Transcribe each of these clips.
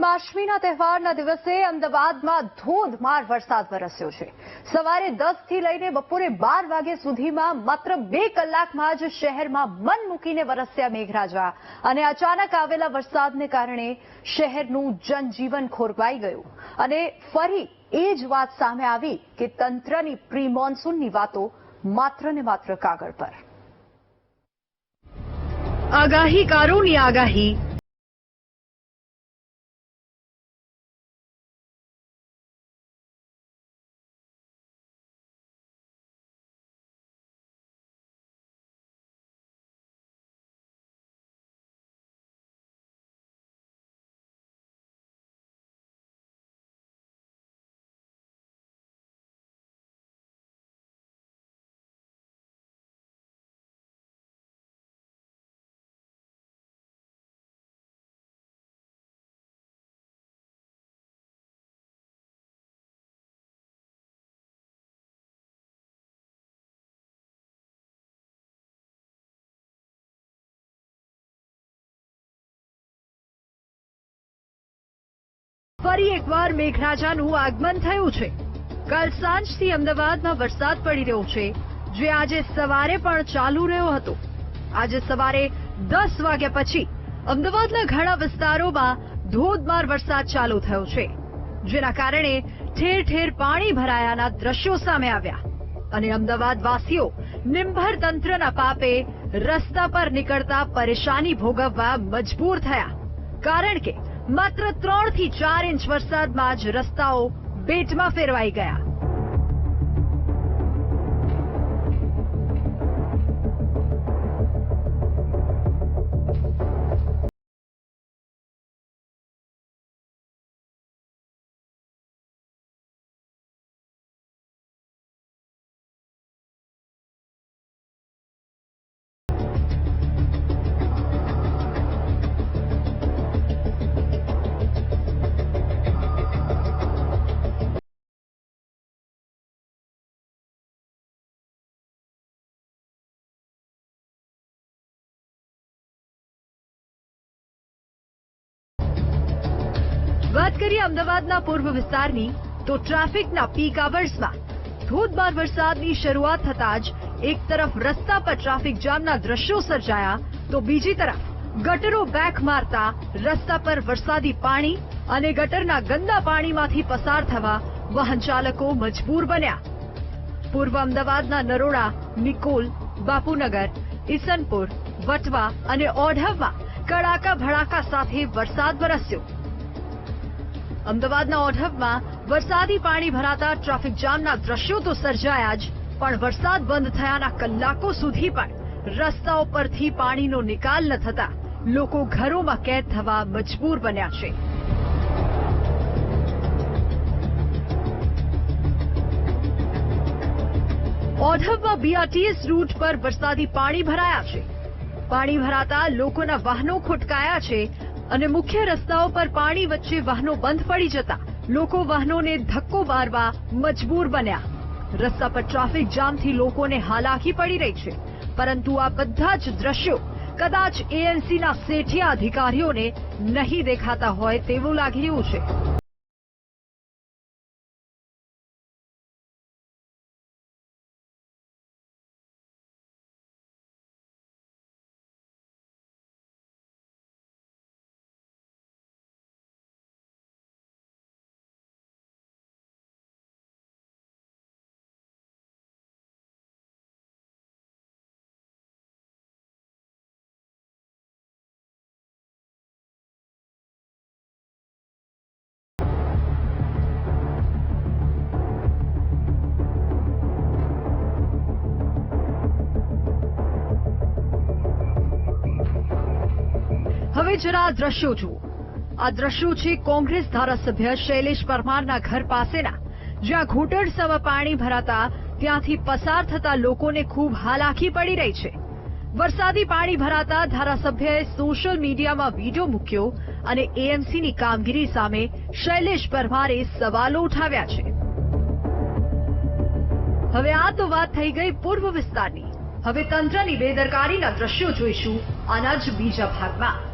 જન્માષ્ટમીના તહેવારના દિવસે અમદાવાદમાં ધોધમાર વરસાદ વરસ્યો છે. સવારે દસ લઈને બપોરે બાર વાગ્યા સુધીમાં માત્ર બે કલાકમાં જ શહેરમાં મન મૂકીને વરસ્યા મેઘરાજા અને અચાનક આવેલા વરસાદને કારણે શહેરનું જનજીવન ખોરવાઈ ગયું. અને ફરી એ જ વાત સામે આવી કે તંત્રની પ્રી મોન્સૂનની વાતો માત્ર ને માત્ર કાગળ પર. આગાહીકારોની આગાહી ફરી એકવાર મેઘરાજાનું આગમન થયું છે. કાલ સાંજથી અમદાવાદમાં વરસાદ પડી રહ્યો છે, જે આજે સવારે પણ ચાલુ રહ્યો હતો. આજે સવારે દસ વાગ્યા પછી અમદાવાદના ઘણા વિસ્તારોમાં ધોધમાર વરસાદ ચાલુ થયો છે, જેના કારણે ઠેર ઠેર પાણી ભરાયાના દ્રશ્યો સામે આવ્યા. અને અમદાવાદ વાસીઓ નિંભર તંત્રના પાપે રસ્તા પર નીકળતા પરેશાની ભોગવવા મજબૂર થયા. કારણ કે માત્ર ત્રણથી ચાર ઇંચ વરસાદમાં જ રસ્તાઓ બેટમાં ફેરવાઈ ગયા. કરીએ અમદાવાદના પૂર્વ વિસ્તારની, તો ટ્રાફિકના પીક આવર્સમાં ધોધમાર વરસાદની શરૂઆત થતાં જ એક તરફ રસ્તા પર ટ્રાફિક જામના દ્રશ્યો સર્જાયા, તો બીજી તરફ ગટરો બેક મારતા રસ્તા પર વરસાદી પાણી અને ગટરના ગંદા પાણીમાંથી પસાર થવા વાહન ચાલકો મજબૂર બન્યા. પૂર્વ અમદાવાદના નરોડા, નિકોલ, બાપુનગર, ઈસનપુર, વટવા અને ઓઢવમાં કડાકા ભડાકા સાથે વરસાદ વરસ્યો. અમદાવાદના ઓઢવમાં વરસાદી પાણી ભરાતા ટ્રાફિક જામના દ્રશ્યો તો સર્જાયા જ, પણ વરસાદ બંધ થયાના કલાકો સુધી પણ રસ્તાઓ પરથી પાણીનો નિકાલ ન થતા લોકો ઘરોમાં કેદ થવા મજબૂર બન્યા છે. ઓઢવમાં બીઆરટીએસ રૂટ પર વરસાદી પાણી ભરાયા છે. પાણી ભરાતા લોકોના વાહનો ખોટકાયા છે અને મુખ્ય રસ્તાઓ પર પાણી વચ્ચે વાહનો બંધ પડી જતા લોકો વાહનોને ધક્કો મારવા મજબૂર બન્યા. રસ્તા પર ટ્રાફિક જામથી લોકોને હાલાકી પડી રહી છે. પરંતુ આ બધા જ દ્રશ્યો કદાચ એએનસીના શેઠિયા અધિકારીઓને નહીં દેખાતા હોય તેવું લાગી રહ્યું છે. જરા આ દ્રશ્યો જુઓ. આ દ્રશ્યો છે કોંગ્રેસ ધારાસભ્ય શૈલેષ પરમારના ઘર પાસેના. જ્યાં ઘૂંટણસમાં પાણી ભરાતા, ત્યાંથી પસાર થતા લોકોને ખૂબ હાલાકી પડી રહી છે. વરસાદી પાણી ભરાતા ધારાસભ્યએ સોશિયલ મીડિયામાં વીડિયો મૂક્યો અને એએમસીની કામગીરી સામે શૈલેષ પરમારે સવાલો ઉઠાવ્યા છે. હવે આ તો વાત થઈ ગઈ પૂર્વ વિસ્તારની. હવે તંત્રની બેદરકારીના દ્રશ્યો જોઈશું આના જ બીજા ભાગમાં.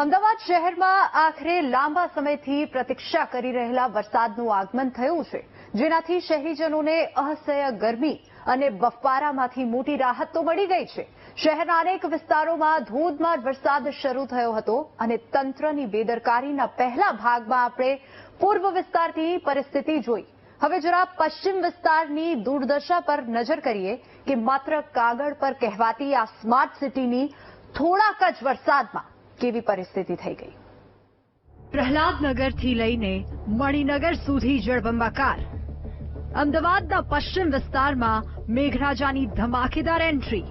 અમદાવાદ શહેરમાં આખરે લાંબા સમયથી પ્રતીક્ષા કરી રહેલા વરસાદનું આગમન થયું છે. જેનાથી શહેરીજનોને અસહ્ય ગરમી અને બફારામાંથી મોટી રાહત તો મળી ગઈ છે. શહેરના અનેક વિસ્તારોમાં ધોધમાર વરસાદ શરૂ થયો હતો અને તંત્રની બેદરકારીના પહેલા ભાગમાં આપણે પૂર્વ વિસ્તારની પરિસ્થિતિ જોઈ. હવે જરા પશ્ચિમ વિસ્તારની દુર્દશા પર નજર કરીએ કે માત્ર કાગળ પર કહેવાતી આ સ્માર્ટ સિટીની થોડાક જ વરસાદમાં કેવી પરિસ્થિતિ થઈ ગઈ. પ્રહલાદનગરથી લઈને મણિનગર સુધી જળબંબાકાર. અમદાવાદના પશ્ચિમ વિસ્તારમાં મેઘરાજાની ધમાકેદાર એન્ટ્રી.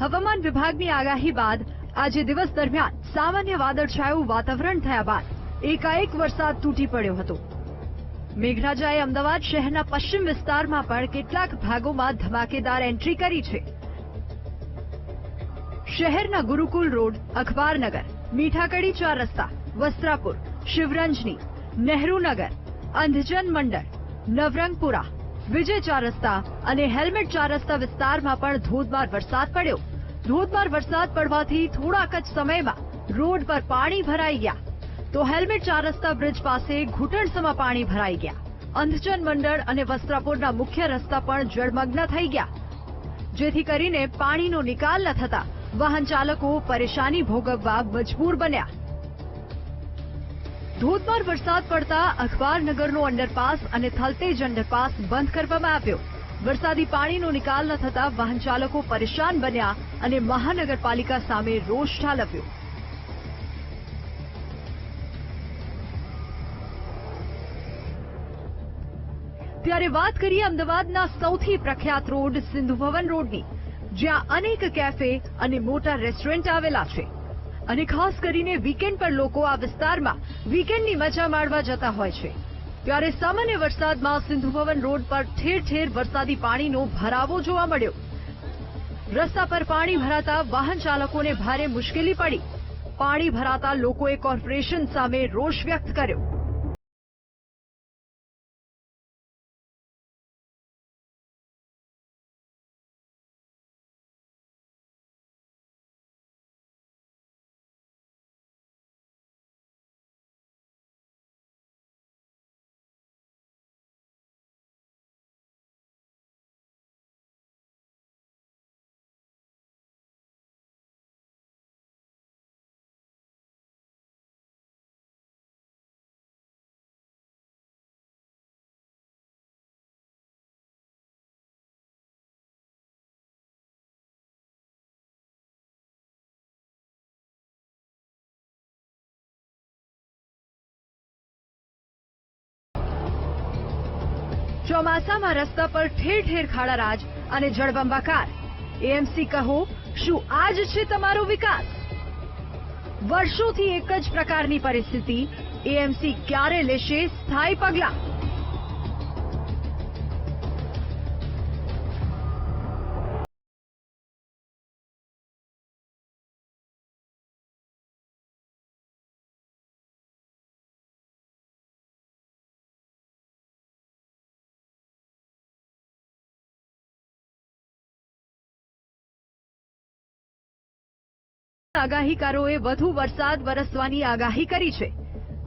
હવામાન વિભાગની આગાહી બાદ આજે દિવસ દરમિયાન સામાન્ય વાદળછાયું વાતાવરણ થયા બાદ એકાએક વરસાદ તૂટી પડ્યો હતો. મેઘરાજાએ અમદાવાદ શહેરના પશ્ચિમ વિસ્તારમાં પણ કેટલાક ભાગોમાં ધમાકેદાર એન્ટ્રી કરી છે. શહેરના ગુરુકુલ રોડ અખબારનગર મીઠાકડી ચાર રસ્તા, વસ્ત્રાપુર, શિવરંજની નહેરુનગર અંધજન મંડળ, નવરંગપુરા, વિજય ચાર રસ્તા અને હેલ્મેટ ચાર રસ્તા વિસ્તારમાં પણ ધોધમાર વરસાદ પડ્યો. ધોધમાર વરસાદ પડવાથી થોડાક જ સમયમાં રોડ પર પાણી ભરાઈ ગયા. તો હેલ્મેટ ચાર રસ્તા બ્રિજ પાસે ઘૂંટણસમાં પાણી ભરાઈ ગયા. અંધજન મંડળ અને વસ્ત્રાપુરના મુખ્ય રસ્તા પણ જળમગ્ન થઈ ગયા. જેથી કરીને પાણીનો નિકાલ ન થતા વાહન ચાલકો પરેશાની ભોગવવા મજબૂર બન્યા. ધોધમાર વરસાદ પડતા અખબારનગરનો અંડરપાસ અને થલતેજ અંડરપાસ બંધ કરવામાં આવ્યો. વરસાદી પાણીનો નિકાલ ન થતા વાહન ચાલકો પરેશાન બન્યા અને મહાનગરપાલિકા સામે રોષ ઠાલવ્યો. ત્યારે વાત કરીએ અમદાવાદના સૌથી પ્રખ્યાત રોડ સિંધુ ભવન રોડની. જ્યાં અનેક કેફે અને મોટા રેસ્ટોરન્ટ આવેલા છે. અને ખાસ કરીને વીકેન્ડ પર લોકો આ વિસ્તારમાં વીકેન્ડની મજા માણવા જતા હોય છે. ત્યારે સામાન્ય વરસાદમાં સિંધુભવન રોડ પર ઠેર ઠેર વરસાદી પાણીનો ભરાવો જોવા મળ્યો. રસ્તા પર પાણી ભરાતા વાહન ચાલકોને ભારે મુશ્કેલી પડી. પાણી ભરાતા લોકોએ કોર્પોરેશન સામે રોષ વ્યક્ત કર્યો. ચોમાસામાં રસ્તા પર ઠેર ઠેર ખાડા રાજ અને જળબંબાકાર એએમસી કહો, શું આ જ છે તમારો વિકાસ? વર્ષોથી એક જ પ્રકારની પરિસ્થિતિ. એએમસી ક્યારે લેશે સ્થાયી પગલાં? આગાહીકારોએ વધુ વરસાદ વરસવાની આગાહી કરી છે.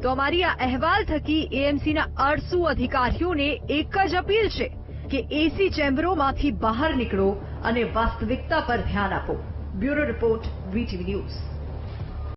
તો અમારી આ અહેવાલ થકી એએમસીના અડસુ અધિકારીઓને એક જ અપીલ છે કે એસી ચેમ્બરોમાંથી બહાર નીકળો અને વાસ્તવિકતા પર ધ્યાન આપો. Bureau report VTV news.